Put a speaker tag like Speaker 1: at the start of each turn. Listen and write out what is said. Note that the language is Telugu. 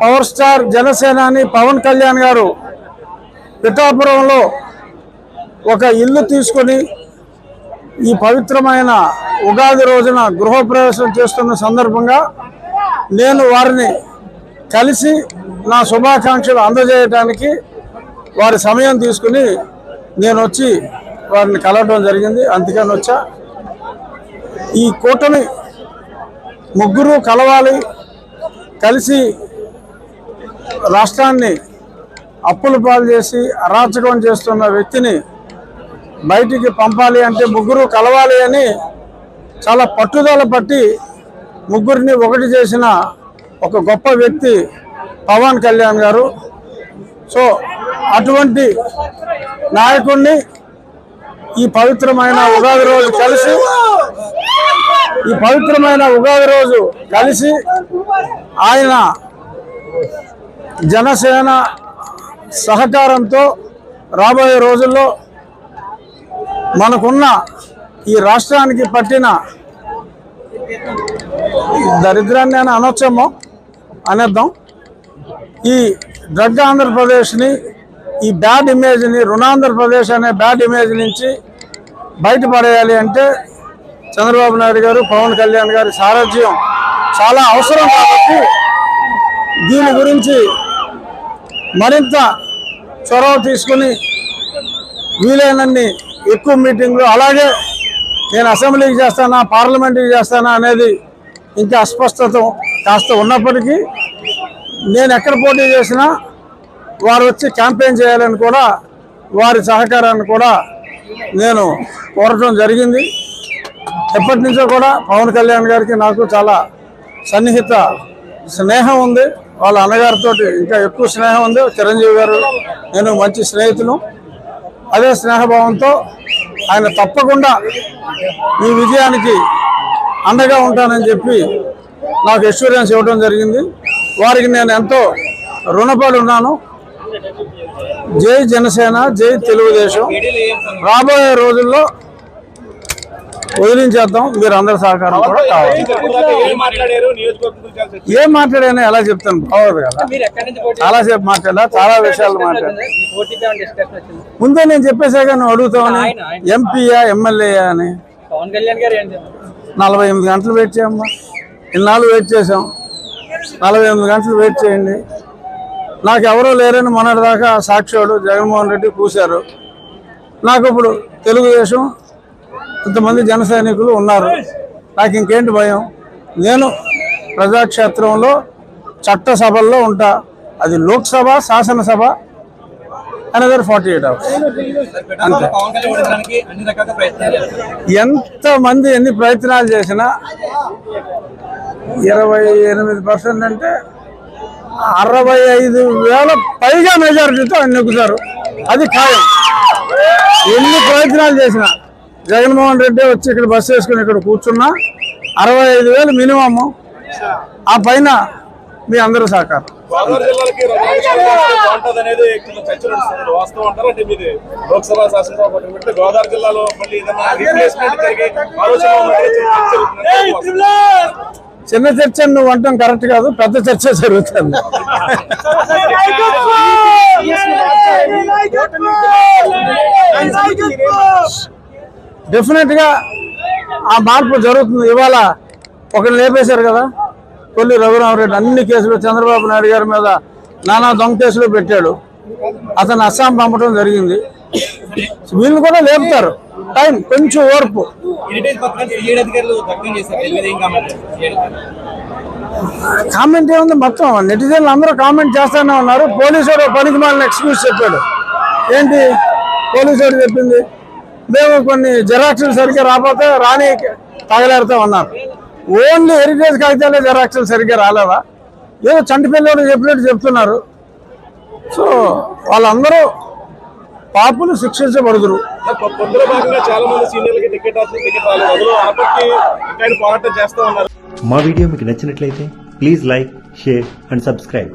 Speaker 1: పవర్ స్టార్ జనసేనాని పవన్ కళ్యాణ్ గారు పిఠాపురంలో ఒక ఇల్లు తీసుకొని ఈ పవిత్రమైన ఉగాది రోజున గృహప్రవేశం చేస్తున్న సందర్భంగా నేను వారిని కలిసి నా శుభాకాంక్షలు అందజేయడానికి వారి సమయం తీసుకుని నేను వచ్చి వారిని కలవడం జరిగింది. అందుకని వచ్చా. ఈ కూటమి ముగ్గురు కలవాలి కలిసి రాష్ట్రాన్ని అప్పులు పాలు చేసి అరాచకం చేస్తున్న వ్యక్తిని బయటికి పంపాలి అంటే ముగ్గురు కలవాలి అని చాలా పట్టుదల పట్టి ముగ్గురిని ఒకటి చేసిన ఒక గొప్ప వ్యక్తి పవన్ కళ్యాణ్ గారు. సో అటువంటి నాయకుడిని ఈ పవిత్రమైన ఉగాది రోజు కలిసి ఈ పవిత్రమైన ఉగాది రోజు కలిసి ఆయన జనసేన సహకారంతో రాబోయే రోజుల్లో మనకున్న ఈ రాష్ట్రానికి పట్టిన దరిద్రాన్ని అని అనొచ్చేమో అనేద్దాం. ఈ డ్రగ్ ఆంధ్రప్రదేశ్ని ఈ బ్యాడ్ ఇమేజ్ని రుణాంధ్రప్రదేశ్ అనే బ్యాడ్ ఇమేజ్ నుంచి బయటపడేయాలి అంటే చంద్రబాబు నాయుడు గారు పవన్ కళ్యాణ్ గారి సారథ్యం చాలా అవసరం కాబట్టి దీని గురించి మరింత చొరవ తీసుకుని వీలైనన్ని ఎక్కువ మీటింగ్లు అలాగే నేను అసెంబ్లీకి చేస్తానా పార్లమెంటుకి చేస్తానా అనేది ఇంకా అస్పష్టత కాస్త ఉన్నప్పటికీ నేను ఎక్కడ పోటీ చేసినా వారు వచ్చి క్యాంపెయిన్ చేయాలని కూడా వారి సహకారాన్ని కూడా నేను కోరటం జరిగింది. ఎప్పటి నుంచో కూడా పవన్ కళ్యాణ్ గారికి నాకు చాలా సన్నిహిత స్నేహం ఉంది. వాళ్ళ అన్నగారితో ఇంకా ఎక్కువ స్నేహం ఉంది. చిరంజీవి గారు నేను మంచి స్నేహితులు. అదే స్నేహభావంతో ఆయన తప్పకుండా ఈ విజయానికి అండగా ఉంటానని చెప్పి నాకు ఎక్స్పీరియన్స్ ఇవ్వడం జరిగింది. వారికి నేను ఎంతో రుణపడి ఉన్నాను జై జనసేన జై తెలుగుదేశం. రాబోయే రోజుల్లో వదిలించేద్దాం. మీరు అందరి సహకారం కూడా కావాలి.
Speaker 2: ఏం
Speaker 1: మాట్లాడానో? ఎలా చెప్తాను. బాగోదు కదా. చాలాసేపు మాట్లాడా చాలా విషయాలు మాట్లాడా
Speaker 3: మీ పోటీ పేమెంట్ డిస్కషన్ వచ్చింది?
Speaker 1: ముందే నేను చెప్పేసాక నువ్వు అడుగుతావని. ఎంపీయా ఎమ్మెల్యేయా అని?
Speaker 3: పవన్ కళ్యాణ్ గారు ఏంటి
Speaker 1: నలభై ఎనిమిది గంటలు వెయిట్ చేయమ్మా. ఇన్నాళ్ళు వెయిట్ చేసాం నలభై ఎనిమిది గంటలు వెయిట్ చేయండి. నాకు ఎవరో లేరని మొన్నటిదాకా సాక్షివాడు జగన్మోహన్ రెడ్డి కూశారు నాకు ఇప్పుడు తెలుగుదేశం ఇంతమంది జన సైనికులు ఉన్నారు. నాకు ఇంకేంటి భయం? నేను ప్రజాక్షేత్రంలో చట్టసభల్లో ఉంటా. అది లోక్సభ శాసనసభ అనదర్ ఫార్టీ ఎయిట్ అవర్స్ అంతే. ఎంతమంది ఎన్ని ప్రయత్నాలు చేసినా ఇరవై ఎనిమిది పర్సెంట్ అంటే అరవై ఐదు వేల పైగా మెజారిటీతో ఆయన నెగ్గుతారు అది ఖాయం. ఎన్ని ప్రయత్నాలు చేసినా జగన్మోహన్ రెడ్డి వచ్చి ఇక్కడ బస్సు వేసుకుని ఇక్కడ కూర్చున్నా అరవై ఐదు వేలు మినిమమ్ ఆ పైన మీ అందరూ సహకారం. చిన్న చర్చ నువ్వు అంటాం కరెక్ట్ కాదు పెద్ద చర్చ జరుగుతుంది డెఫినెట్గా ఆ మార్పు జరుగుతుంది. ఇవాళ ఒకరు లేపేశారు కదా కొల్లి రఘురామరెడ్డి అన్ని కేసులు చంద్రబాబు నాయుడు గారి మీద నానా దొంగ కేసులు పెట్టాడు. అతను అస్సాం పంపడం జరిగింది. వీళ్ళు కూడా లేపుతారు. టైం కొంచెం ఓర్పు.
Speaker 2: కామెంట్
Speaker 1: ఏముంది మొత్తం? నెటిజన్లు అందరూ కామెంట్ చేస్తూనే ఉన్నారు. పోలీసు వాడు పనికి మాలిన ఎక్స్క్యూజ్ చెప్పాడు. ఏంటి? పోలీసు వాడు చెప్పింది? మేము కొన్ని జెరాక్స్లు సరిగ్గా రాకపోతే రాని తగలేరుతా ఉన్నారు. ఓన్లీ హెరిటేజ్ కాగితాలే జెరాక్స్లు సరిగ్గా రాలేదా ఏదో చంటి పిల్లలు చెప్పినట్టు చెప్తున్నారు. సో వాళ్ళందరూ పాపులు
Speaker 2: ఉన్నారు.
Speaker 4: మా వీడియో మీకు నచ్చినట్లయితే please like share and subscribe.